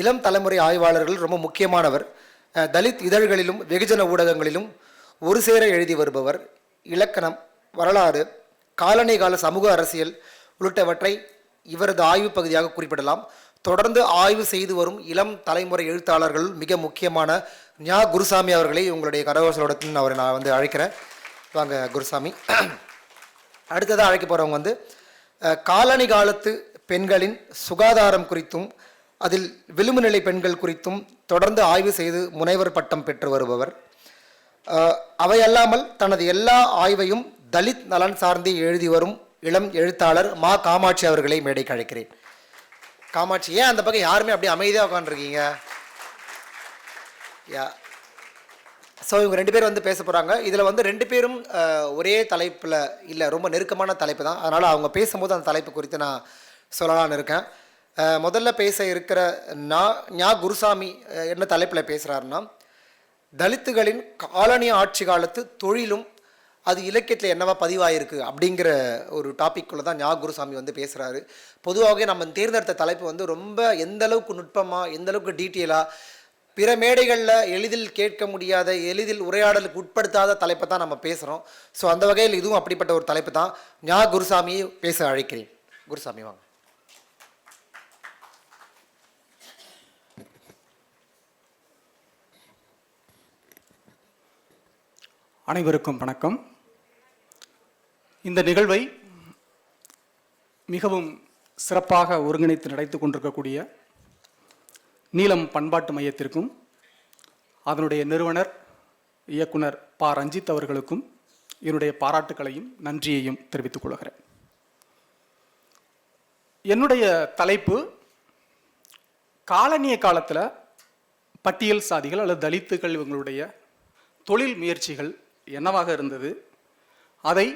இளம் தலைமுறை ஆய்வாளர்கள் ரொம்ப முக்கியமானவர். தலித் இதழ்களிலும் வெகுஜன ஊடகங்களிலும் ஒரு சேர எழுதி வருபவர். இலக்கணம் வரலாறு காலனி கால சமூக அரசியல் உள்ளிட்டவற்றை இவரது ஆய்வு பகுதியாக குறிப்பிடலாம். தொடர்ந்து ஆய்வு செய்து வரும் இளம் தலைமுறை எழுத்தாளர்கள் மிக முக்கியமான ஞா. குருசாமி அவர்களை உங்களுடைய கரகோசலோடத்தில் அவரை நான் வந்து அழைக்கிறேன். வாங்க குருசாமி. அடுத்ததாக அழைக்க போகிறவங்க வந்து காலனி காலத்து பெண்களின் சுகாதாரம் குறித்தும் அதில் விளிம்புநிலை பெண்கள் குறித்தும் தொடர்ந்து ஆய்வு செய்து முனைவர் பட்டம் பெற்று வருபவர். அவையல்லாமல் தனது எல்லா ஆய்வையும் தலித் நலன் சார்ந்து எழுதி வரும் இளம் எழுத்தாளர் மா காமாட்சி அவர்களை மேடைக்கு அழைக்கிறேன். காமாட்சி ஏன் அந்த பக்கம் யாருமே அப்படியே அமைதியாக உட்காந்துருக்கீங்க யா. ஸோ இவங்க ரெண்டு பேரும் வந்து பேச போகிறாங்க இதில் வந்து ரெண்டு பேரும் ஒரே தலைப்பில் இல்லை ரொம்ப நெருக்கமான தலைப்பு தான். அதனால் அவங்க பேசும்போது அந்த தலைப்பு குறித்து நான் சொல்லலான்னு இருக்கேன். முதல்ல பேச இருக்கிற நா ஞா குருசாமி என்ன தலைப்பில் பேசுகிறாருன்னா தலித்துகளின் காலனி ஆட்சி காலத்து தொழிலும் அது இலக்கியத்தில் என்னவா பதிவாயிருக்கு அப்படிங்கிற ஒரு டாப்பிக்குள்ளே தான் ஞா குருசாமி வந்து பேசுகிறாரு பொதுவாகவே நம்ம தேர்ந்தெடுத்த தலைப்பு வந்து ரொம்ப எந்த அளவுக்கு நுட்பமாக எந்த அளவுக்கு டீட்டெயிலாக பிற மேடைகளில் எளிதில் கேட்க முடியாத எளிதில் உரையாடலுக்கு உட்படுத்தாத தலைப்பை தான் நம்ம பேசுகிறோம் ஸோ அந்த வகையில் இதுவும் அப்படிப்பட்ட ஒரு தலைப்பு தான் ஞா குருசாமியை பேச அழைக்கிறேன். குருசாமி வாங்க. அனைவருக்கும் வணக்கம். இந்த நிகழ்வை மிகவும் சிறப்பாக ஒருங்கிணைத்து நடத்தி கொண்டிருக்கக்கூடிய நீலம் பண்பாட்டு மையத்திற்கும் அதனுடைய நிறுவனர் இயக்குனர் ப. ரஞ்சித் அவர்களுக்கும் என்னுடைய பாராட்டுக்களையும் நன்றியையும் தெரிவித்துக் கொள்கிறேன். என்னுடைய தலைப்பு காலனிய காலத்தில் பட்டியல் சாதிகள் அல்லது தலித்துகள் இவங்களுடைய தொழில் முயற்சிகள் என்னவாக இருந்தது? அதை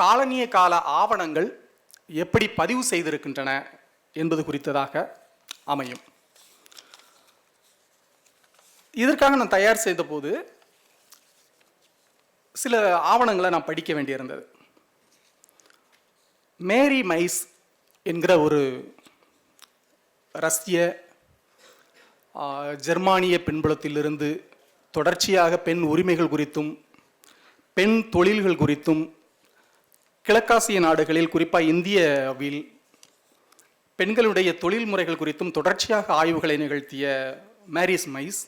காலனிய கால ஆவணங்கள் எப்படி பதிவு செய்திருக்கின்றன என்பது குறித்ததாக அமையும். இதற்காக நான் தயார் செய்த போது சில ஆவணங்களை நான் படிக்க வேண்டியிருந்தது. மேரி மைஸ் என்கிற ஒரு ரஷ்ய ஜெர்மானிய பின்புலத்திலிருந்து தொடர்ச்சியாக பெண் உரிமைகள் குறித்தும் பெண் தொழில்கள் குறித்தும் கிழக்காசிய நாடுகளில் குறிப்பாக இந்தியாவில் பெண்களுடைய தொழில் முறைகள் குறித்தும் தொடர்ச்சியாக ஆய்வுகளை நிகழ்த்திய Maria Mies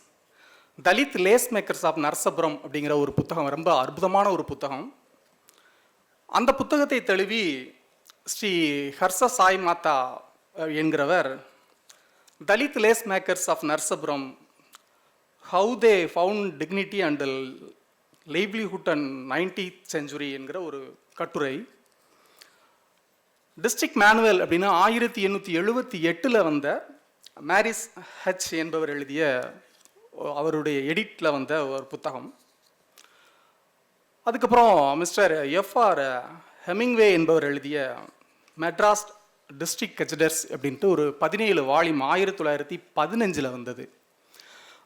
Dalit lace makers of Narasapuram அப்படிங்கிற ஒரு புத்தகம் ரொம்ப அற்புதமான ஒரு புத்தகம். அந்த புத்தகத்தை தழுவி Sri Harsh Sai Mata என்கிறவர் Dalit lace makers of Narsapuram how they found dignity and livelihood and nineteenth century என்கிற ஒரு கட்டுரை. டிஸ்ட்ரிக்ட் மேனுவல் அப்படின்னா ஆயிரத்தி எண்ணூற்றி எழுபத்தி எட்டில் வந்த மேரிஸ் ஹச் என்பவர் எழுதிய அவருடைய எடிட்டில் வந்த ஒரு புத்தகம். அதுக்கப்புறம் மிஸ்டர் எஃப்ஆர் ஹெமிங்வே என்பவர் எழுதிய மெட்ராஸ் டிஸ்ட்ரிக்ட் கெஜடர்ஸ் அப்படின்ட்டு ஒரு பதினேழு வால்யூம் ஆயிரத்தி தொள்ளாயிரத்தி பதினஞ்சில் வந்தது.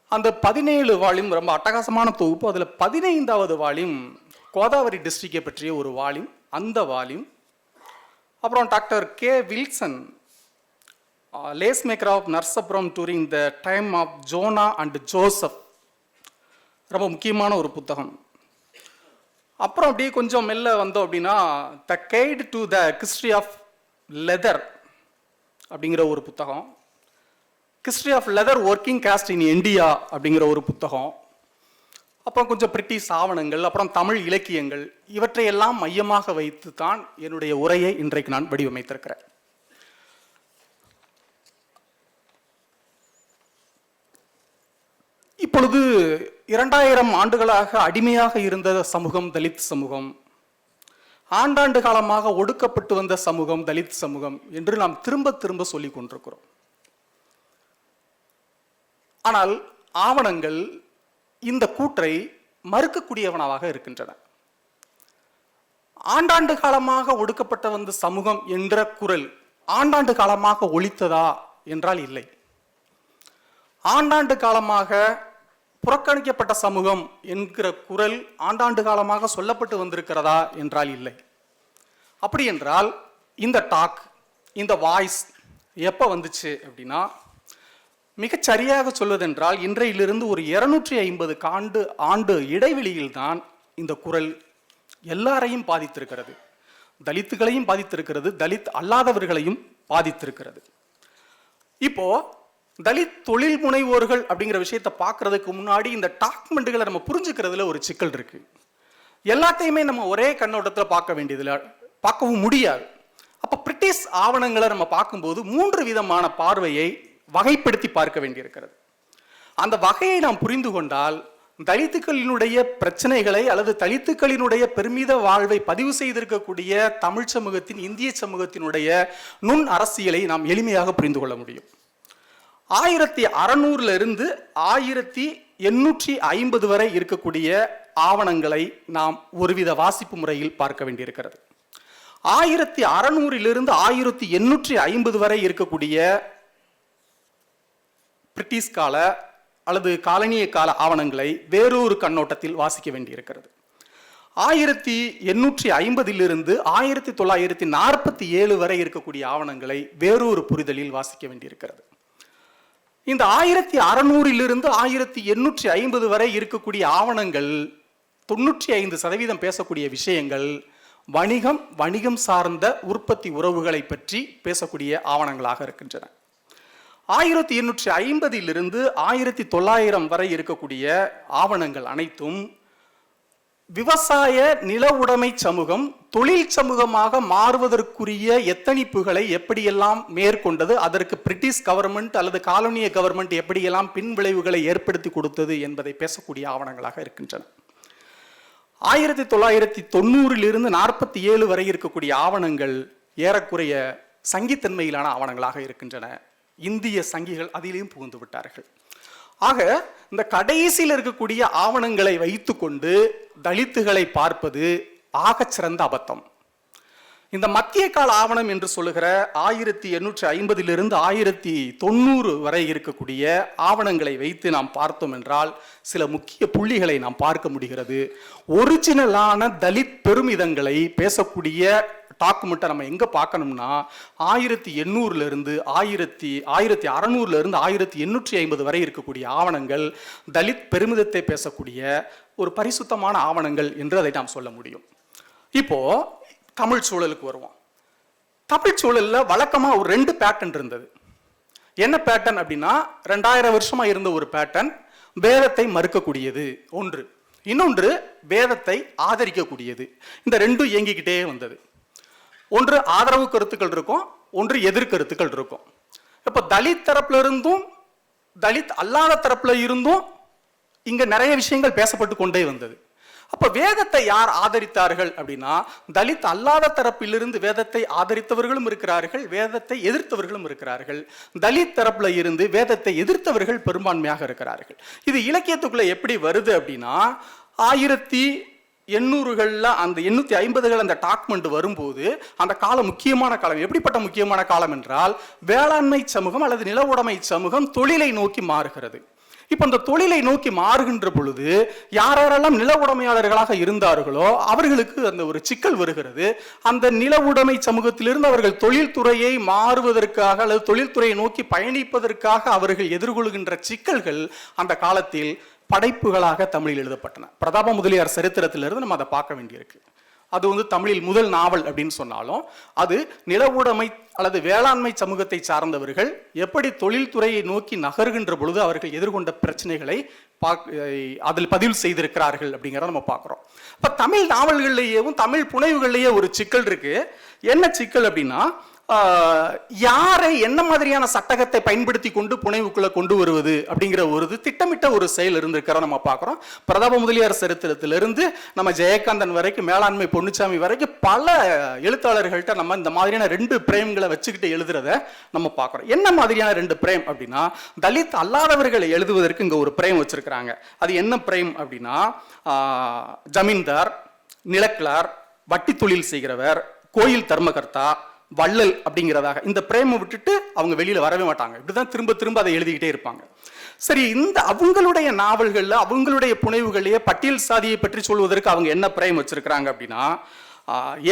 அந்த பதினேழு வால்யூம் ரொம்ப அட்டகாசமான தொகுப்பு. அதில் பதினைந்தாவது வால்யூம் கோதாவரி டிஸ்ட்ரிக்டை பற்றிய ஒரு வால்யூம் அந்த வால்யூம். அப்புறம் doctor K Wilson lace maker of Narsapuram during the time of Jonah and Joseph. ரொம்ப முக்கியமான ஒரு புத்தகம். அப்புறம் அப்படியே கொஞ்சம் மெல்ல வந்தோம் அப்படின்னா the guide to the history of leather அப்படிங்கிற ஒரு புத்தகம். History of leather working caste in India அப்படிங்கிற ஒரு புத்தகம். அப்புறம் கொஞ்சம் பிரிட்டிஷ் ஆவணங்கள் அப்புறம் தமிழ் இலக்கியங்கள் இவற்றையெல்லாம் மையமாக வைத்து தான் என்னுடைய உரையை இன்றைக்கு நான் வடிவமைத்திருக்கிறேன். இப்பொழுது இரண்டாயிரம் ஆண்டுகளாக அடிமையாக இருந்த சமூகம் தலித் சமூகம் ஆண்டாண்டு காலமாக ஒடுக்கப்பட்டு வந்த சமூகம் தலித் சமூகம் என்று நாம் திரும்ப திரும்ப சொல்லிக் கொண்டிருக்கிறோம் ஆனால் ஆவணங்கள் இந்த கூற்றை மறுக்கக்கூடியவனவாக இருக்கின்றன. ஆண்டாண்டு காலமாக ஒடுக்கப்பட்ட வந்த சமூகம் என்ற குரல் ஆண்டாண்டு காலமாக ஒழித்ததா என்றால் இல்லை. ஆண்டாண்டு காலமாக புறக்கணிக்கப்பட்ட சமூகம் என்கிற குரல் ஆண்டாண்டு காலமாக சொல்லப்பட்டு வந்திருக்கிறதா என்றால் இல்லை. அப்படி என்றால் இந்த டாக் இந்த வாய்ஸ் எப்போ வந்துச்சு அப்படின்னா மிகச் சரியாக சொல்வதென்றால் இன்றையிலிருந்து ஒரு இருநூற்றி ஐம்பது ஆண்டு ஆண்டு இடைவெளியில்தான் இந்த குரல் எல்லாரையும் பாதித்திருக்கிறது. தலித்துகளையும் பாதித்திருக்கிறது தலித் அல்லாதவர்களையும் பாதித்திருக்கிறது. இப்போ தலித் தொழில் முனைவோர்கள் அப்படிங்கிற விஷயத்தை பார்க்கறதுக்கு முன்னாடி இந்த டாக்குமெண்ட்டுகளை நம்ம புரிஞ்சுக்கிறதுல ஒரு சிக்கல் இருக்கு. எல்லாத்தையுமே நம்ம ஒரே கண்ணோட்டத்தில் பார்க்க வேண்டியதில்லை பார்க்கவும் முடியாது. அப்போ பிரிட்டிஷ் ஆவணங்களை நம்ம பார்க்கும்போது மூன்று விதமான பார்வையை வகைப்படுத்தி பார்க்க வேண்டியிருக்கிறது. அந்த வகையை நாம் புரிந்து கொண்டால் தலித்துக்களினுடைய பிரச்சனைகளை அல்லது தலித்துக்களினுடைய பெருமித வாழ்வை பதிவு செய்திருக்கக்கூடிய தமிழ் சமூகத்தின் இந்திய சமூகத்தினுடைய நுண் அரசியலை நாம் எளிமையாக புரிந்து கொள்ள முடியும். ஆயிரத்தி அறநூறுல இருந்து ஆயிரத்தி எண்ணூற்றி ஐம்பது வரை இருக்கக்கூடிய ஆவணங்களை நாம் ஒருவித வாசிப்பு முறையில் பார்க்க வேண்டியிருக்கிறது. ஆயிரத்தி அறநூறிலிருந்து ஆயிரத்தி எண்ணூற்றி ஐம்பது வரை இருக்கக்கூடிய பிரிட்டிஷ் கால அல்லது காலனிய கால ஆவணங்களை வேறொரு கண்ணோட்டத்தில் வாசிக்க வேண்டியிருக்கிறது. ஆயிரத்தி எண்ணூற்றி ஐம்பதிலிருந்து ஆயிரத்தி தொள்ளாயிரத்தி நாற்பத்தி ஏழு வரை இருக்கக்கூடிய ஆவணங்களை வேறொரு புரிதலில் வாசிக்க வேண்டியிருக்கிறது. இந்த ஆயிரத்தி அறநூறிலிருந்து ஆயிரத்தி எண்ணூற்றி ஐம்பது வரை இருக்கக்கூடிய ஆவணங்கள் தொண்ணூற்றி ஐந்து சதவீதம் பேசக்கூடிய விஷயங்கள் வணிகம் வணிகம் சார்ந்த உற்பத்தி உறவுகளை பற்றி பேசக்கூடிய ஆவணங்களாக இருக்கின்றன. ஆயிரத்தி எண்ணூற்றி ஐம்பதிலிருந்து ஆயிரத்தி தொள்ளாயிரம் வரை இருக்கக்கூடிய ஆவணங்கள் அனைத்தும் விவசாய நில உடைமை சமூகம் தொழில் சமூகமாக மாறுவதற்குரிய எத்தனிப்புகளை எப்படியெல்லாம் மேற்கொண்டது அதற்கு பிரிட்டிஷ் கவர்மெண்ட் அல்லது காலனிய கவர்மெண்ட் எப்படியெல்லாம் பின் விளைவுகளை ஏற்படுத்தி கொடுத்தது என்பதை பேசக்கூடிய ஆவணங்களாக இருக்கின்றன. ஆயிரத்தி தொள்ளாயிரத்தி தொண்ணூறிலிருந்து நாற்பத்தி ஏழு வரை இருக்கக்கூடிய ஆவணங்கள் ஏறக்குறைய சங்கித்தன்மையிலான ஆவணங்களாக இருக்கின்றன. இந்திய சங்கிகள் அதிலேயும் புகுந்து விட்டார்கள். ஆக இந்த கடைசியில் இருக்கக்கூடிய ஆவணங்களை வைத்துக்கொண்டு தலித்துகளை பார்ப்பது ஆகச்சிறந்த அபத்தம். இந்த மத்திய கால ஆவணம் என்று சொல்லுகிற ஆயிரத்தி எண்ணூற்றி ஐம்பதிலிருந்து ஆயிரத்தி தொண்ணூறு வரை இருக்கக்கூடிய ஆவணங்களை வைத்து நாம் பார்த்தோம் என்றால் சில முக்கிய புள்ளிகளை நாம் பார்க்க முடிகிறது. ஒரிஜினலான தலித் பெருமிதங்களை பேசக்கூடிய டாக்குமெண்ட்டை நம்ம எங்கே பார்க்கணும்னா ஆயிரத்தி எண்ணூறுலேருந்து ஆயிரத்தி ஆயிரத்தி அறநூறுலேருந்து ஆயிரத்தி எண்ணூற்றி ஐம்பது வரை இருக்கக்கூடிய ஆவணங்கள் தலித் பெருமிதத்தை பேசக்கூடிய ஒரு பரிசுத்தமான ஆவணங்கள் என்று அதை நாம் சொல்ல முடியும். இப்போ தமிழ் சூழலுக்கு வருவோம். தமிழ் சூழலில் வழக்கமாக ஒரு ரெண்டு பேட்டர்ன் இருந்தது. என்ன பேட்டர்ன் அப்படின்னா ரெண்டாயிரம் வருஷமாக இருந்த ஒரு பேட்டர்ன் வேதத்தை மறுக்கக்கூடியது. ஒன்று. இன்னொன்று வேதத்தை ஆதரிக்கக்கூடியது. இந்த ரெண்டும் இயங்கிக்கிட்டே வந்தது. ஒன்று ஆதரவு கருத்துக்கள் இருக்கும். ஒன்று எதிர்கருத்துக்கள் இருக்கும். இப்போ தலித் தரப்புல இருந்தும் தலித் அல்லாத தரப்புல இருந்தும் இங்கே நிறைய விஷயங்கள் பேசப்பட்டு கொண்டே வந்தது. அப்ப வேதத்தை யார் ஆதரித்தார்கள் அப்படின்னா தலித் அல்லாத தரப்பிலிருந்து வேதத்தை ஆதரித்தவர்களும் இருக்கிறார்கள் வேதத்தை எதிர்த்தவர்களும் இருக்கிறார்கள். தலித் தரப்புல இருந்து வேதத்தை எதிர்த்தவர்கள் பெரும்பான்மையாக இருக்கிறார்கள். இது இலக்கியத்துக்குள்ள எப்படி வருது அப்படின்னா ஆயிரத்தி எண்ணூறுகளில் அந்த எண்ணூற்றி ஐம்பதுகள் அந்த டாக்குமெண்ட் வரும்போது அந்த காலம் முக்கியமான காலம். எப்படிப்பட்ட முக்கியமான காலம் என்றால் வேளாண்மை சமூகம் அல்லது நில உடைமை சமூகம் தொழிலை நோக்கி மாறுகிறது. இப்போ அந்த தொழிலை நோக்கி மாறுகின்ற பொழுது யார் யாரெல்லாம் நில உடைமையாளர்களாக இருந்தார்களோ அவர்களுக்கு அந்த ஒரு சிக்கல் வருகிறது. அந்த நில உடைமை சமூகத்திலிருந்து அவர்கள் தொழில்துறையை மாறுவதற்காக அல்லது தொழில்துறையை நோக்கி பயணிப்பதற்காக அவர்கள் எதிர்கொள்கின்ற சிக்கல்கள் அந்த காலத்தில் படைப்புகளாக தமிழில் எழுதப்பட்டன. பிரதாப முதலியார் சரித்திரத்திலிருந்து நம்ம அதை பார்க்க வேண்டியிருக்கு. அது வந்து தமிழில் முதல் நாவல் அப்படின்னு சொன்னாலும் அது நில உடைமை அல்லது வேளாண்மை சமூகத்தை சார்ந்தவர்கள் எப்படி தொழில்துறையை நோக்கி நகர்கின்ற பொழுது அவர்கள் எதிர்கொண்ட பிரச்சனைகளை பாக் அதில் பதிவு செய்திருக்கிறார்கள் அப்படிங்கிறத நம்ம பார்க்குறோம். இப்போ தமிழ் நாவல்கள்லேயும் தமிழ் புனைவுகள்லேயே ஒரு சிக்கல் இருக்கு. என்ன சிக்கல் அப்படின்னா யாரை என்ன மாதிரியான சட்டகத்தை பயன்படுத்தி கொண்டு புனைவுக்குள்ளே கொண்டு வருவது அப்படிங்கிற ஒரு இது திட்டமிட்ட ஒரு செயல் இருந்திருக்கிற நம்ம பார்க்குறோம். பிரதாப முதலியார் சரித்திரத்திலிருந்து நம்ம ஜெயகாந்தன் வரைக்கும் மேலாண்மை பொன்னுச்சாமி வரைக்கும் பல எழுத்தாளர்கள்ட்ட நம்ம இந்த மாதிரியான ரெண்டு பிரேம்களை வச்சுக்கிட்டு எழுதுறத நம்ம பார்க்குறோம். என்ன மாதிரியான ரெண்டு பிரேம் அப்படின்னா தலித் அல்லாதவர்களை எழுதுவதற்கு இங்கே ஒரு பிரேம் வச்சுருக்கிறாங்க. அது என்ன பிரேம் அப்படின்னா ஜமீன்தார் நிலக்கிழார் வட்டி தொழில் செய்கிறவர் கோயில் தர்மகர்த்தா வள்ளல் அப்படிங்கிறதாக. இந்த பிரேமை விட்டுட்டு அவங்க வெளியில் வரவே மாட்டாங்க. இப்படிதான் திரும்ப திரும்ப அதை எழுதிக்கிட்டே இருப்பாங்க. சரி இந்த அவங்களுடைய நாவல்களில் அவங்களுடைய புனைவுகளையே பட்டியல் சாதியை பற்றி சொல்வதற்கு அவங்க என்ன பிரேம் வச்சிருக்கிறாங்க அப்படின்னா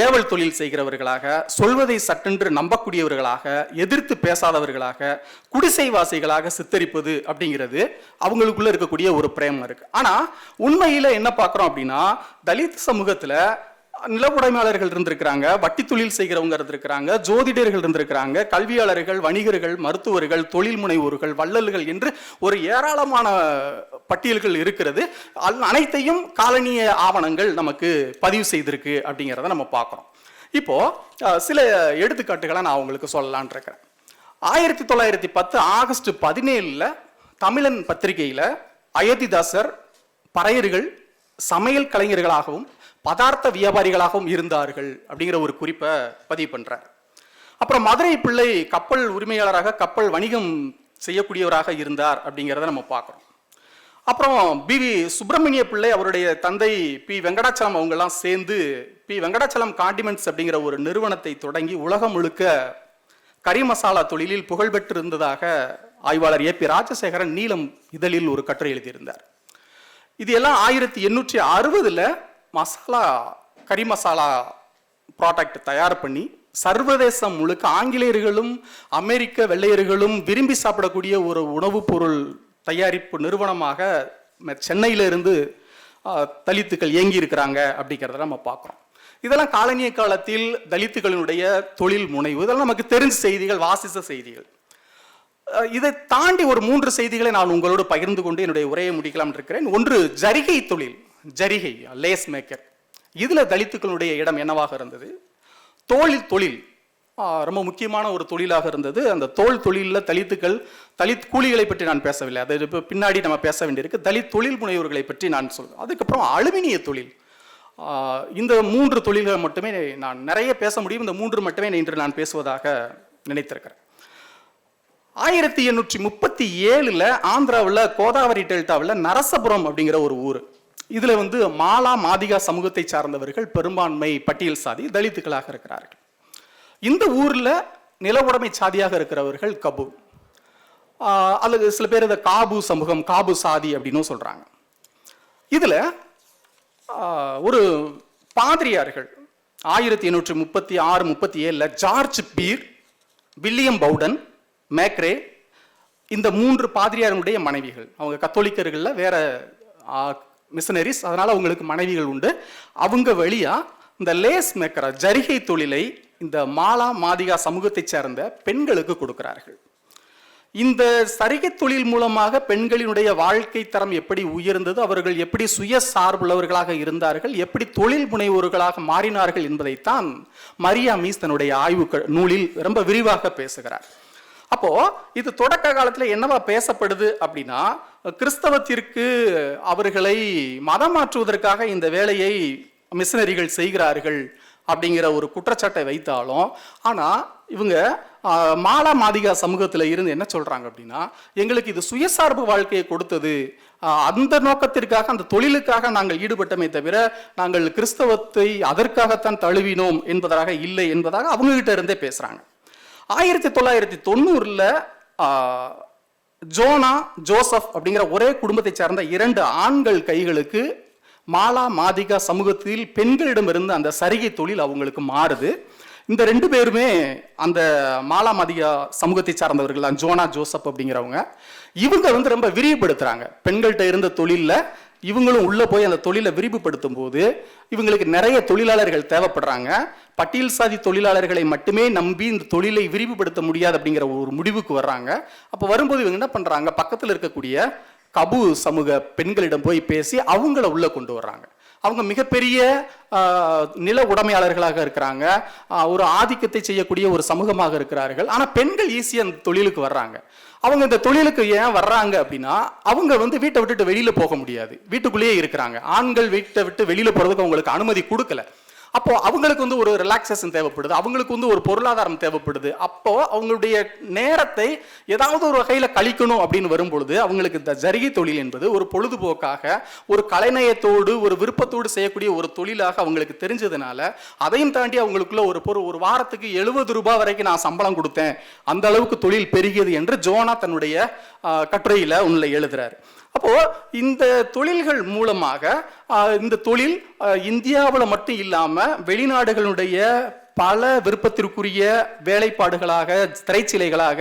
ஏவல் தொழில் செய்கிறவர்களாக சொல்வதை சட்டென்று நம்பக்கூடியவர்களாக எதிர்த்து பேசாதவர்களாக குடிசைவாசிகளாக சித்தரிப்பது அப்படிங்கிறது அவங்களுக்குள்ள இருக்கக்கூடிய ஒரு பிரேமம் இருக்கு. ஆனா உண்மையில என்ன பார்க்குறோம் அப்படின்னா தலித் சமூகத்துல நிலவுடைமையாளர்கள் இருந்திருக்கிறாங்க வட்டி தொழில் செய்கிறவங்க இருந்திருக்கிறாங்க ஜோதிடர்கள் இருந்திருக்கிறாங்க கல்வியாளர்கள் வணிகர்கள் மருத்துவர்கள் தொழில் முனைவோர்கள் வள்ளல்கள் என்று ஒரு ஏராளமான பட்டியல்கள் இருக்கிறது. அல்- அனைத்தையும் காலனிய ஆவணங்கள் நமக்கு பதிவு செய்திருக்கு அப்படிங்கிறத நம்ம பார்க்குறோம். இப்போ சில எடுத்துக்காட்டுகளை நான் உங்களுக்கு சொல்லலான் இருக்கிறேன். ஆயிரத்தி தொள்ளாயிரத்தி பத்து ஆகஸ்ட் பதினேழுல தமிழன் பத்திரிகையில் அயோத்திதாசர் பறையர்கள் சமையல் கலைஞர்களாகவும் பதார்த்த வியாபாரிகளாகவும் இருந்தார்கள் அப்படிங்கிற ஒரு குறிப்பை பதிவு பண்ணுறார் அப்புறம் மதுரை பிள்ளை கப்பல் உரிமையாளராக கப்பல் வணிகம் செய்யக்கூடியவராக இருந்தார் அப்படிங்கிறத நம்ம பார்க்குறோம். அப்புறம் பி. வி சுப்பிரமணிய பிள்ளை அவருடைய தந்தை பி. வெங்கடாச்சலம் அவங்கெல்லாம் சேர்ந்து பி. வெங்கடாச்சலம் காண்டிமெண்ட்ஸ் அப்படிங்கிற ஒரு நிறுவனத்தை தொடங்கி உலகம் முழுக்க கறி மசாலா தொழிலில் புகழ்பெற்று இருந்ததாக ஆய்வாளர் ஏ. பி. ராஜசேகரன் நீலம் இதழில் ஒரு கட்டுரை எழுதியிருந்தார். இது எல்லாம் ஆயிரத்தி எண்ணூற்றி அறுபதுல மசாலா கறி மசாலா ப்ராடக்ட் தயார் பண்ணி சர்வதேசம் முழுக்க ஆங்கிலேயர்களும் அமெரிக்க வெள்ளையர்களும் விரும்பி சாப்பிடக்கூடிய ஒரு உணவுப் பொருள் தயாரிப்பு நிறுவனமாக சென்னையிலிருந்து தலித்துக்கள் இயங்கி இருக்கிறாங்க அப்படிங்கிறத நம்ம பார்க்குறோம். இதெல்லாம் காலனிய காலத்தில் தலித்துகளினுடைய தொழில் முனைவு. இதெல்லாம் நமக்கு தெரிஞ்ச செய்திகள் வாசித்த செய்திகள். இதை தாண்டி ஒரு மூன்று செய்திகளை நான் உங்களோடு பகிர்ந்து கொண்டு என்னுடைய உரையை முடிக்கலாம் இருக்கிறேன். ஒன்று ஜரிகை தொழில். ஜரிகை லேஸ் மேக்கர் இதில் தலித்துக்களுடைய இடம் என்னவாக இருந்தது? தோழில். தொழில் ரொம்ப முக்கியமான ஒரு தொழிலாக இருந்தது. அந்த தோல் தொழிலில் தலித்துக்கள் தலித் கூலிகளை பற்றி நான் பேசவில்லை. அது இப்போ பின்னாடி நம்ம பேச வேண்டியிருக்கு. தலித் தொழில் முனைவர்களை பற்றி நான் சொல்றேன் அதுக்கப்புறம் அலுமினிய தொழில். இந்த மூன்று தொழில்களை மட்டுமே நான் நிறைய பேச முடியும். இந்த மூன்று மட்டுமே இன்று நான் பேசுவதாக நினைத்திருக்கிறேன். ஆயிரத்தி எண்ணூற்றி முப்பத்தி ஏழில் ஆந்திராவில் கோதாவரி டெல்டாவில் நரசபுரம் அப்படிங்கிற ஒரு ஊர். இதில் வந்து மாலா மாதிகா சமூகத்தை சார்ந்தவர்கள் பெரும்பான்மை பட்டியல் சாதி தலித்துக்களாக இருக்கிறார்கள். இந்த ஊரில் நில உடைமை சாதியாக இருக்கிறவர்கள் கபு அல்லது சில பேர் இதை காபு சமூகம் காபு சாதி அப்படின்னும் சொல்கிறாங்க இதில் ஒரு பாதிரியார்கள் ஆயிரத்தி எண்ணூற்றி முப்பத்தி ஆறு முப்பத்தி ஏழில் George Beer William Bowden Macrae இந்த மூன்று பாதிரியாருடைய மனைவிகள். அவங்க கத்தோலிக்கர்களில் வேற மிஷனரிஸ் அதனால் அவங்களுக்கு மனைவிகள் உண்டு. அவங்க வழியா இந்த லேஸ் மேக்கர ஜரிகை தொழிலை இந்த மாலா மாதிகா சமூகத்தைச் சேர்ந்த பெண்களுக்கு கொடுக்கிறார்கள். இந்த சரிகை தொழில் மூலமாக பெண்களினுடைய வாழ்க்கை தரம் எப்படி உயர்ந்தது அவர்கள் எப்படி சுய சார்புள்ளவர்களாக இருந்தார்கள் எப்படி தொழில் முனைவோர்களாக மாறினார்கள் என்பதைத்தான் மரியா மீஸ் தன்னுடைய ஆய்வு நூலில் ரொம்ப விரிவாக பேசுகிறார். அப்போ இது தொடக்க காலத்தில் என்னவா பேசப்படுது அப்படின்னா கிறிஸ்தவத்திற்கு அவர்களை மதம் மாற்றுவதற்காக இந்த வேலையை மிஷினரிகள் செய்கிறார்கள் அப்படிங்கிற ஒரு குற்றச்சாட்டை வைத்தாலும் ஆனால் இவங்க மாலா மாதிகா சமூகத்தில் இருந்து என்ன சொல்கிறாங்க அப்படின்னா எங்களுக்கு இது சுயசார்பு வாழ்க்கையை கொடுத்தது. அந்த நோக்கத்திற்காக அந்த தொழிலுக்காக நாங்கள் ஈடுபட்டமே தவிர நாங்கள் கிறிஸ்தவத்தை அதற்காகத்தான் தழுவினோம் என்பதாக இல்லை என்பதாக அவங்ககிட்ட இருந்தே பேசுகிறாங்க ஆயிரத்தி தொள்ளாயிரத்தி தொண்ணூறில் ஜோனா ஜோசப் அப்படிங்கிற ஒரே குடும்பத்தை சார்ந்த இரண்டு ஆண்கள் கைகளுக்கு மாலா மாதிகா சமூகத்தில் பெண்களிடமிருந்து அந்த சரிகை தொழில் அவங்களுக்கு மாறுது. இந்த ரெண்டு பேருமே அந்த மாலா மாதிகா சமூகத்தை சார்ந்தவர்கள் தான் ஜோனா ஜோசப் அப்படிங்கிறவங்க. இவங்க வந்து ரொம்ப விரிவுபடுத்துகிறாங்க பெண்கள்கிட்ட இருந்த தொழிலில் இவங்களும் உள்ளே போய் அந்த தொழிலை விரிவுபடுத்தும் போது இவங்களுக்கு நிறைய தொழிலாளர்கள் தேவைப்படுறாங்க. பட்டியல் சாதி தொழிலாளர்களை மட்டுமே நம்பி இந்த தொழிலை விரிவுபடுத்த முடியாது அப்படிங்கிற ஒரு முடிவுக்கு வர்றாங்க. அப்போ வரும்போது இவங்க என்ன பண்ணுறாங்க பக்கத்தில் இருக்கக்கூடிய கபு சமூக பெண்களிடம் போய் பேசி அவங்கள உள்ளே கொண்டு வர்றாங்க. அவங்க மிகப்பெரிய நில உடைமையாளர்களாக இருக்கிறாங்க. ஒரு ஆதிக்கத்தை செய்யக்கூடிய ஒரு சமூகமாக இருக்கிறார்கள். ஆனால் பெண்கள் ஈஸியாக அந்த தொழிலுக்கு வர்றாங்க. அவங்க இந்த தொழிலுக்கு ஏன் வர்றாங்க அப்படின்னா அவங்க வந்து வீட்டை விட்டுட்டு வெளியில போக முடியாது. வீட்டுக்குள்ளேயே இருக்கிறாங்க. ஆண்கள் வீட்டை விட்டு வெளியில போறதுக்கு அவங்களுக்கு அனுமதி கொடுக்கல. அப்போ அவங்களுக்கு வந்து ஒரு ரிலாக்ஸேஷன் தேவைப்படுது. அவங்களுக்கு வந்து ஒரு பொருளாதாரம் தேவைப்படுது. அப்போ அவங்களுடைய நேரத்தை ஏதாவது ஒரு வகையில் கழிக்கணும் அப்படின்னு வரும்பொழுது அவங்களுக்கு இந்த ஜரிகை தொழில் என்பது ஒரு பொழுதுபோக்காக ஒரு கலைநயத்தோடு ஒரு விருப்பத்தோடு செய்யக்கூடிய ஒரு தொழிலாக அவங்களுக்கு தெரிஞ்சதுனால அதையும் தாண்டி அவங்களுக்குள்ள ஒரு பொருள் ஒரு வாரத்துக்கு எழுபது ரூபாய் வரைக்கும் நான் சம்பளம் கொடுத்தேன். அந்த அளவுக்கு தொழில் பெருகியது என்று ஜோனா தன்னுடைய கட்டுரையில் கட்டுரையில எழுதுறாரு. அப்போது இந்த தொழில்கள் மூலமாக இந்த தொழில் இந்தியாவில் மட்டும் இல்லாமல் வெளிநாடுகளுடைய பல விருப்பத்திற்குரிய வேலைப்பாடுகளாக திரைச்சிலைகளாக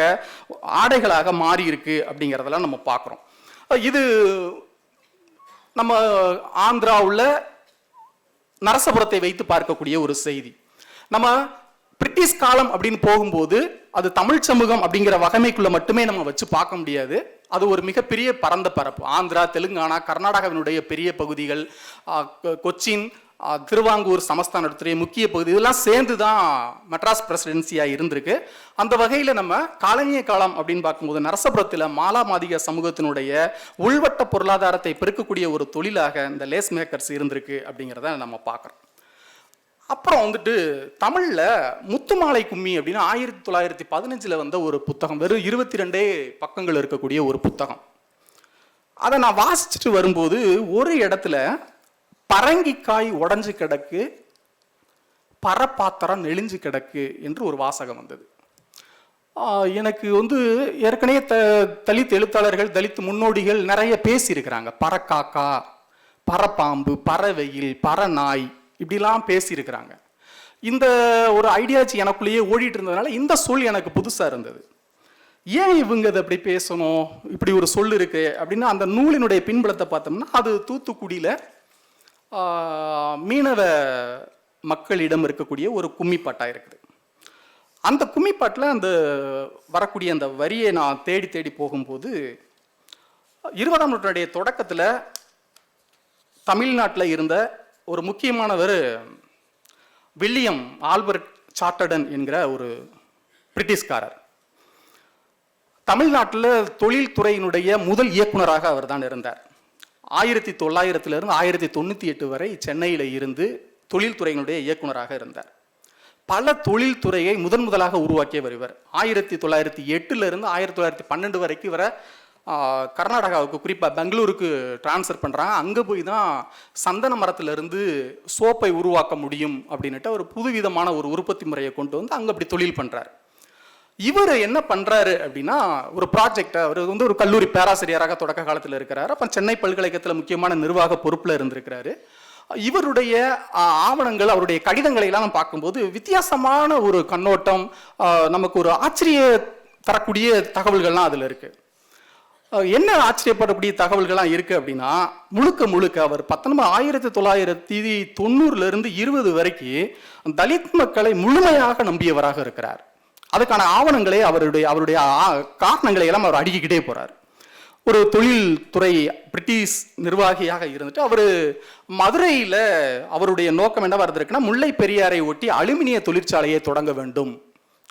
ஆடைகளாக மாறி இருக்கு அப்படிங்கிறதெல்லாம் நம்ம பார்க்குறோம். இது நம்ம ஆந்திராவில் நரசபுரத்தை வைத்து பார்க்கக்கூடிய ஒரு செய்தி. நம்ம பிரிட்டிஷ் காலம் அப்படின்னு போகும்போது அது தமிழ் சமூகம் அப்படிங்கிற வகைமைக்குள்ள மட்டுமே நம்ம வச்சு பார்க்க முடியாது. அது ஒரு மிகப்பெரிய பரந்த பரப்பு. ஆந்திரா தெலுங்கானா கர்நாடகாவினுடைய பெரிய பகுதிகள் கொ- கொச்சின் திருவாங்கூர் சமஸ்தானத்துடைய முக்கிய பகுதி இதெல்லாம் சேர்ந்து தான் மெட்ராஸ் பிரசிடென்சியாக இருந்திருக்கு. அந்த வகையில் நம்ம காலனிய காலம் அப்படின்னு பார்க்கும்போது நரசபுரத்தில் மாலாமாதிக சமூகத்தினுடைய உள்வட்ட பொருளாதாரத்தை பெருக்கக்கூடிய ஒரு தொழிலாக இந்த லேஸ் மேக்கர்ஸ் இருந்திருக்கு அப்படிங்கிறத நம்ம பார்க்குறோம். அப்புறம் வந்துட்டு தமிழில் முத்துமாலை கும்மி அப்படின்னு ஆயிரத்தி தொள்ளாயிரத்தி பதினஞ்சில் வந்த ஒரு புத்தகம். வெறும் இருபத்தி ரெண்டே பக்கங்கள் இருக்கக்கூடிய ஒரு புத்தகம். அதை நான் வாசிச்சுட்டு வரும்போது ஒரு இடத்துல பரங்கிக்காய் உடஞ்சு கிடக்கு பரப்பாத்திரம் நெளிஞ்சு கிடக்கு என்று ஒரு வாசகம் வந்தது. எனக்கு வந்து ஏற்கனவே த தலித் எழுத்தாளர்கள் தலித் முன்னோடிகள் நிறைய பேசியிருக்கிறாங்க. பறக்காக்கா பறப்பாம்பு பறவெயில் பறநாய் இப்படிலாம் பேசியிருக்கிறாங்க. இந்த ஒரு ஐடியாச்சு எனக்குள்ளேயே ஓடிட்டு இருந்ததுனால இந்த சொல் எனக்கு புதுசாக இருந்தது. ஏன் இவங்க இதை அப்படி பேசணும்? இப்படி ஒரு சொல் இருக்கு அப்படின்னா அந்த நூலினுடைய பின்புலத்தை பார்த்தோம்னா அது தூத்துக்குடியில் மீனவ மக்களிடம் இருக்கக்கூடிய ஒரு கும்மிப்பாட்டாக இருக்குது. அந்த கும்மிப்பாட்டில் அந்த வரக்கூடிய அந்த வரியை நான் தேடி தேடி போகும்போது இருபதாம் நூற்றாண்டுடைய தொடக்கத்தில் தமிழ்நாட்டில் இருந்த ஒரு முக்கியமானவர் வில்லியம் ஆல்பர்ட் சார்ட்டடன் என்கிற ஒரு பிரிட்டிஷ்காரர். தமிழ்நாட்டில் தொழில்துறையினுடைய முதல் இயக்குனராக அவர் தான் இருந்தார். ஆயிரத்தி தொள்ளாயிரத்திலிருந்து ஆயிரத்தி தொண்ணூற்றி எட்டு வரை சென்னையில் இருந்து தொழில்துறையினுடைய இயக்குனராக இருந்தார். பல தொழில்துறையை முதன் முதலாக உருவாக்கியவர் இவர். ஆயிரத்தி தொள்ளாயிரத்தி எட்டுல இருந்து ஆயிரத்தி தொள்ளாயிரத்தி பன்னெண்டு வரைக்கும் இவரை கர்நாடகாவுக்கு குறிப்பாக பெங்களூருக்கு ட்ரான்ஸ்ஃபர் பண்ணுறாங்க அங்கே போய் தான் சந்தன மரத்திலிருந்து சோப்பை உருவாக்க முடியும் அப்படின்னுட்டு ஒரு புதுவிதமான ஒரு உற்பத்தி முறையை கொண்டு வந்து அங்கே அப்படி தொழில் பண்ணுறாரு இவர் என்ன பண்ணுறாரு அப்படின்னா ஒரு ப்ராஜெக்டை அவர் வந்து ஒரு கல்லூரி பேராசிரியராக தொடக்க காலத்தில் இருக்கிறார். அப்போ சென்னை பல்கலைக்கழகத்தில் முக்கியமான நிர்வாக பொறுப்பில் இருந்திருக்கிறாரு. இவருடைய ஆவணங்கள் அவருடைய கடிதங்களை எல்லாம் நம்ம பார்க்கும்போது வித்தியாசமான ஒரு கண்ணோட்டம் நமக்கு ஒரு ஆச்சரிய தரக்கூடிய தகவல்கள்லாம் அதில் இருக்குது என்ன ஆச்சரியப்படக்கூடிய தகவல்கள்லாம் இருக்குது அப்படின்னா முழுக்க முழுக்க அவர் பத்தொன்பது ஆயிரத்தி தொள்ளாயிரத்தி தொண்ணூறுல இருந்து இருபது வரைக்கும் தலித் மக்களை முழுமையாக நம்பியவராக இருக்கிறார். அதுக்கான ஆவணங்களை அவருடைய அவருடைய காரணங்களை எல்லாம் அவர் அடுக்கிக்கிட்டே போகிறார் ஒரு தொழில்துறை பிரிட்டிஷ் நிர்வாகியாக இருந்துட்டு அவர் மதுரையில் அவருடைய நோக்கம் என்ன இருந்திருக்குன்னா முல்லை பெரியாரை ஒட்டி அலுமினிய தொழிற்சாலையை தொடங்க வேண்டும்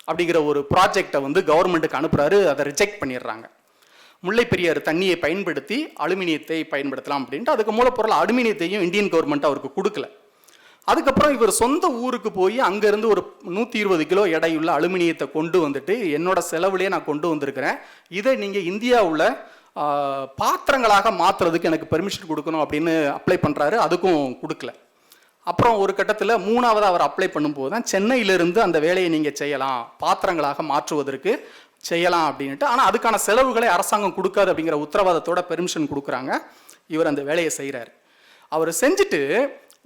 அப்படிங்கிற ஒரு ப்ராஜெக்டை வந்து கவர்மெண்ட்டுக்கு அனுப்புகிறாரு அதை ரிஜெக்ட் பண்ணிடுறாங்க. முல்லை பெரியாறு தண்ணியை பயன்படுத்தி அலுமினியத்தை பயன்படுத்தலாம் அப்படின்ட்டு அதுக்கு மூலப்பொருள் அலுமினியத்தையும் இந்தியன் கவர்மெண்ட் அவருக்கு கொடுக்கல. அதுக்கப்புறம் இவர் சொந்த ஊருக்கு போய் அங்கேருந்து ஒரு நூற்றி இருபது கிலோ எடையுள்ள அலுமினியத்தை கொண்டு வந்துட்டு என்னோட செலவுலேயே நான் கொண்டு வந்திருக்கிறேன். இதை நீங்கள் இந்தியாவில் பாத்திரங்களாக மாற்றுறதுக்கு எனக்கு பெர்மிஷன் கொடுக்கணும் அப்படின்னு அப்ளை பண்ணுறாரு அதுக்கும் கொடுக்கல. அப்புறம் ஒரு கட்டத்தில் மூணாவது அவர் அப்ளை பண்ணும்போது தான் சென்னையிலிருந்து அந்த வேலையை நீங்கள் செய்யலாம் பாத்திரங்களாக மாற்றுவதற்கு செய்யலாம் அப்படின்ட்டு ஆனால் அதுக்கான செலவுகளை அரசாங்கம் கொடுக்காது அப்படிங்கிற உத்தரவாதத்தோட பெர்மிஷன் கொடுக்குறாங்க. இவர் அந்த வேலையை செய்கிறார் அவர் செஞ்சுட்டு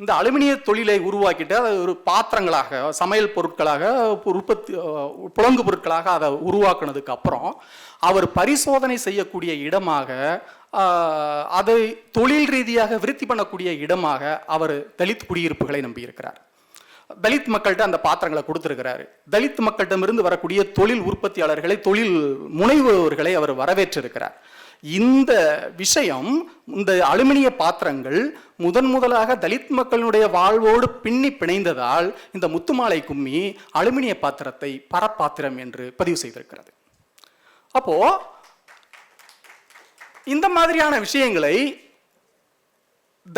இந்த அலுமினிய தொழிலை உருவாக்கிட்டு அதை ஒரு பாத்திரங்களாக சமையல் பொருட்களாக உற்பத்தி புழங்கு பொருட்களாக அதை உருவாக்குனதுக்கு அப்புறம் அவர் பரிசோதனை செய்யக்கூடிய இடமாக அதை தொழில் ரீதியாக விருத்தி பண்ணக்கூடிய இடமாக அவர் தலித் குடியிருப்புகளை நம்பியிருக்கிறார். தலித் மக்கள்கிட்ட அந்த பாத்திரங்களை கொடுத்துருக்கிறாரு. தலித் மக்கள்கிட்டமிருந்து வரக்கூடிய தொழில் உற்பத்தியாளர்களை தொழில் முனைவோர்களை அவர் வரவேற்றிருக்கிறார். இந்த விஷயம் இந்த அலுமினிய பாத்திரங்கள் முதன் முதலாக தலித் மக்களுடைய வாழ்வோடு பின்னி பிணைந்ததால் இந்த முத்துமாலை கும்மி அலுமினிய பாத்திரத்தை பரப்பாத்திரம் என்று பதிவு செய்திருக்கிறது. அப்போ இந்த மாதிரியான விஷயங்களை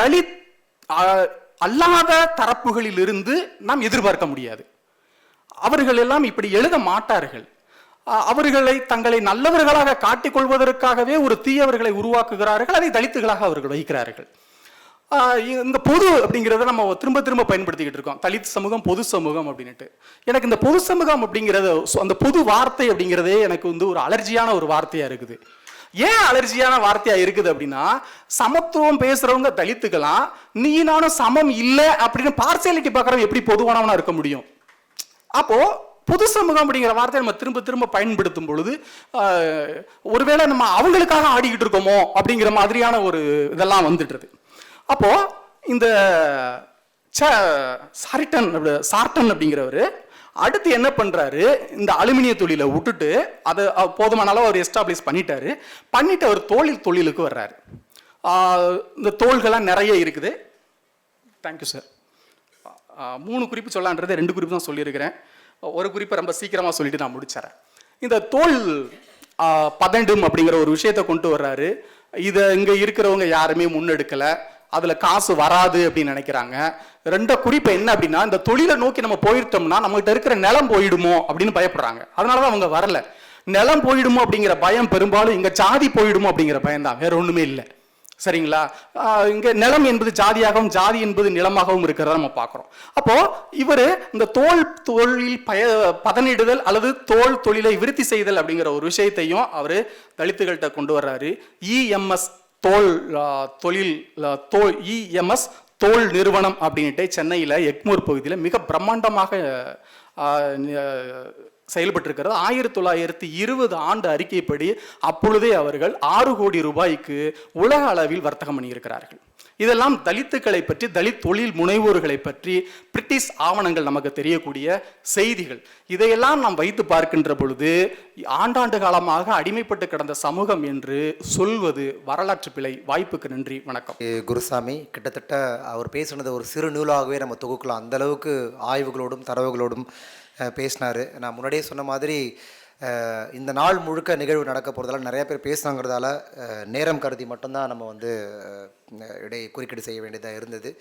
தலித் அல்லாத தரப்புகளிலிருந்து நாம் எதிர்பார்க்க முடியாது. அவர்கள் எல்லாம் இப்படி எழுத மாட்டார்கள். அவர்களை தங்களை நல்லவர்களாக காட்டிக்கொள்வதற்காகவே ஒரு தீயவர்களை உருவாக்குகிறார்கள் அதை தலித்துகளாக அவர்கள் வைக்கிறார்கள் இந்த பொது அப்படிங்கிறத நம்ம திரும்ப திரும்ப பயன்படுத்திக்கிட்டு இருக்கோம். தலித் சமூகம் பொது சமூகம் அப்படின்ட்டு எனக்கு இந்த பொது சமூகம் அப்படிங்கிறத அந்த பொது வார்த்தை அப்படிங்கிறதே எனக்கு வந்து ஒரு அலர்ஜியான ஒரு வார்த்தையாக இருக்குது. ஏன் அலர்ஜியான வார்த்தையா இருக்குது அப்படின்னா சமத்துவம் பேசுறவங்க தலித்துக்கலாம் நீ நானும் சமம் இல்லை அப்படின்னு பார்சியாலிட்டி பார்க்குறவங்க எப்படி பொதுவானவனா இருக்க முடியும்? அப்போ பொது சமூகம் அப்படிங்கிற வார்த்தையை நம்ம திரும்ப திரும்ப பயன்படுத்தும் பொழுது ஒருவேளை நம்ம அவங்களுக்காக ஆடிக்கிட்டு இருக்கோமோ அப்படிங்கிற மாதிரியான ஒரு இதெல்லாம் வந்துட்டுருது அப்போ இந்த ச சாரிட்டன் அப்படி- சார்டன் அப்படிங்கிறவர் அடுத்து என்ன பண்ணுறாரு இந்த அலுமினிய தொழிலை விட்டுட்டு அதை போதுமான அளவு அவர் எஸ்டாப்ளிஷ் பண்ணிட்டாரு. பண்ணிட்டு அவர் தோழில் தொழிலுக்கு வர்றாரு. இந்த தோள்கள்லாம் நிறைய இருக்குது. தேங்க்யூ சார் மூணு குறிப்பு சொல்லான்றது ரெண்டு குறிப்பு தான் சொல்லியிருக்கிறேன். ஒரு குறிப்பை ரொம்ப சீக்கிரமாக சொல்லிட்டு நான் முடிச்சிடறேன். இந்த தோல் பதண்டும் அப்படிங்கிற ஒரு விஷயத்தை கொண்டு வர்றாரு. இதை இங்கே இருக்கிறவங்க யாருமே முன்னெடுக்கலை. அதில் காசு வராது அப்படின்னு நினைக்கிறாங்க. ரெண்ட குறிப்பு என்ன அப்படின்னா இந்த தொழிலை நோக்கி நம்ம போயிட்டோம்னா நம்மகிட்ட இருக்கிற நிலம் போயிடுமோ அப்படின்னு பயப்படுறாங்க. அதனால தான் அவங்க வரல. நிலம் போயிடுமோ அப்படிங்கிற பயம் பெரும்பாலும் இங்கே ஜாதி போயிடுமோ அப்படிங்கிற பயம் தான் வேற ஒன்றுமே இல்லை. சரிங்களா? இங்கே நிலம் என்பது ஜாதியாகவும் ஜாதி என்பது நிலமாகவும் இருக்கிறத நம்ம பார்க்குறோம். அப்போது இவர் இந்த தோல் தொழில் பய பதனிடுதல் அல்லது தோல் தொழிலை விருத்தி செய்தல் அப்படிங்கிற ஒரு விஷயத்தையும் அவர் தலித்துகள்கிட்ட கொண்டு வர்றாரு. இஎம்எஸ் தோல் தொழில் தோல் இஎம்எஸ் தோல் நிறுவனம் அப்படின்ட்டு சென்னையில் எக்மூர் பகுதியில் மிக பிரம்மாண்டமாக செயல்பட்டிருக்கிறது. ஆயிரத்தி தொள்ளாயிரத்தி இருபது ஆண்டு அறிக்கைப்படி அப்பொழுதே அவர்கள் ஆறு கோடி ரூபாய்க்கு உலக அளவில் வர்த்தகம் பண்ணியிருக்கிறார்கள். இதெல்லாம் தலித்துக்களை பற்றி தலித் தொழில் முனைவோர்களை பற்றி பிரிட்டிஷ் ஆவணங்கள் நமக்கு தெரியக்கூடிய செய்திகள். இதையெல்லாம் நாம் வைத்து பார்க்கின்ற பொழுது ஆண்டாண்டு காலமாக அடிமைப்பட்டு கிடந்த சமூகம் என்று சொல்வது வரலாற்று பிழை. வாய்ப்புக்கு நன்றி வணக்கம். குருசாமி கிட்டத்தட்ட அவர் பேசுனது ஒரு சிறு நூலாகவே நம்ம தொகுக்கலாம். அந்த அளவுக்கு ஆய்வுகளோடும் தரவுகளோடும் பேசினார் பேசினாரு. நான் முன்னாடியே சொன்ன மாதிரி இந்த நாள் முழுக்க நிகழ்வு நடக்க போகிறதால நிறைய பேர் பேசுனாங்கிறதால நேரம் கருதி மட்டும்தான் நம்ம வந்து இடையே குறுக்கீடு செய்ய வேண்டியதாக இருந்தது.